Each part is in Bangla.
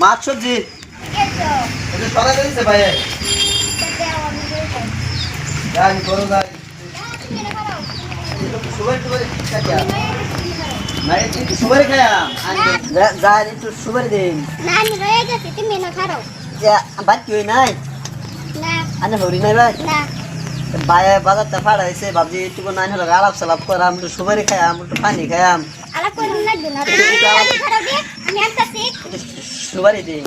মাছ সবজি। বাজারটা ফাড়া হয়েছে ভাবছি একটু নাই হলো আলাপ সালাপ করাম একটু সুপারি খাইয়াম একটু পানি খাইয়াম। দিন।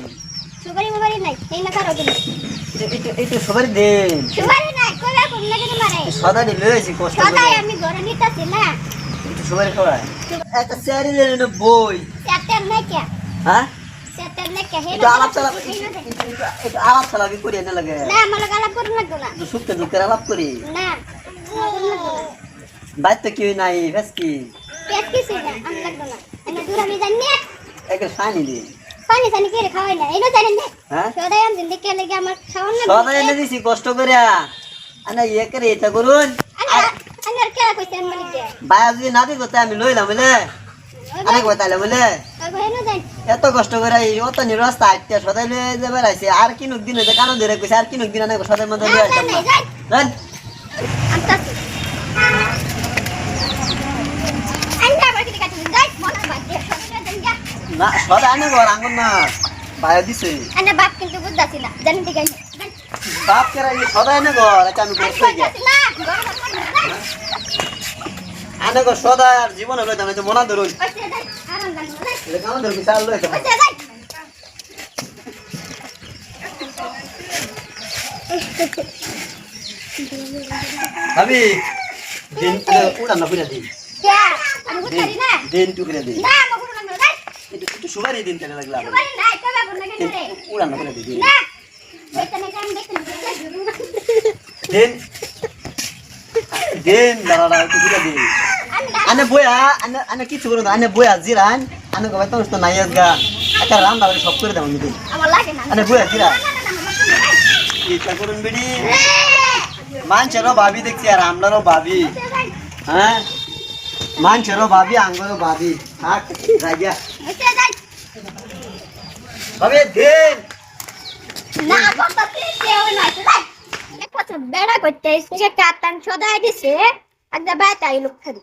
সুপারি মুবারি নাই এই না দিন। কোন লাগে লয়েছি কষ্ট করে। আমি ঘরে নিতাছি না। বই। সেটেল নাই কে হ্যাঁ? নাই কে হে একটু আলাপ সালাপ একটু আলাপ সালাপই করি না লাগে? না আমার লগে আলাপ করুন লাগতো না। একটু সুখে দুঃখের আলাপ করি। না করুন লাগতো বাইর তো কেউ নাই কি? পেট কিছু না আমি লাগতো না এনে দূর আমি জানি না একটা পানি দিন পানি জানি কে খাওয়াই না এনো জানেন না সদাই আমি জিন্দে কে লাগে আমার খাওয়ান না সদাই এনে দিছি কষ্ট করে আনা ইয়ে করে এটা করুন আমি আর কে কইছেন মালিক দে বায়া যদি না আমি লইলাম বলে অনেক বতাইলাম বলে ওই এনো জানি এত কষ্ট করে অত নিরস্তা সদাই লয়ে যাবে রাইছে আর কিনুক দিন কানো ধরে কইছে আর কিনুক দিন সদাই মধ্যে লয়ে আসতাম না যাই জান আনতাছি আন্ডা আবার কি কাটি যাই মনে বাদ দে সদাই জানি যা না সদাই আনে ঘর আঙ্গুন না বায়া দিছে। আন্ডা বাপ কিন্তু বুঝতাছি না জানি ঠিক আছে বাপ কেরা এই সদাই আনে ঘর এটা আমি করতে গিয়া। আনে ঘর সদাই আর জীবনে এই যে মনা ধরুন কানো ধরুন চাল ওইতে ভাবি দিন উড়ান না দিন। দিন টু দিন না আমারগুলো না যাই একটু একটু সুবারি দিন কেন লাগলা উড়ান না ফিরে দিন। দিন দিন দাঁড়া ফিরে দিন আনে বয়া আনে আনে কিছু করুন আনে বয়া জিরান। আনে গবাই তো তো নাই গা একটা রাম দাঁড়া সব করে দাও দিন আমার লাগে না। আনে বয়া জিরা ইচ্ছা করুন বিড়ি মানছেরও ভাবি দেখছি আর আমলারও ভাবি। হ্যাঁ? মানছেরও ভাবি আঙ্গরও ভাবি। থাক রাগিয়া ভাবি দিন না বলতে কেউ নাই যাই এক বছর বেড়া করতে এসে কাটান সদাই দিছে একটা বাতাই লোক খালি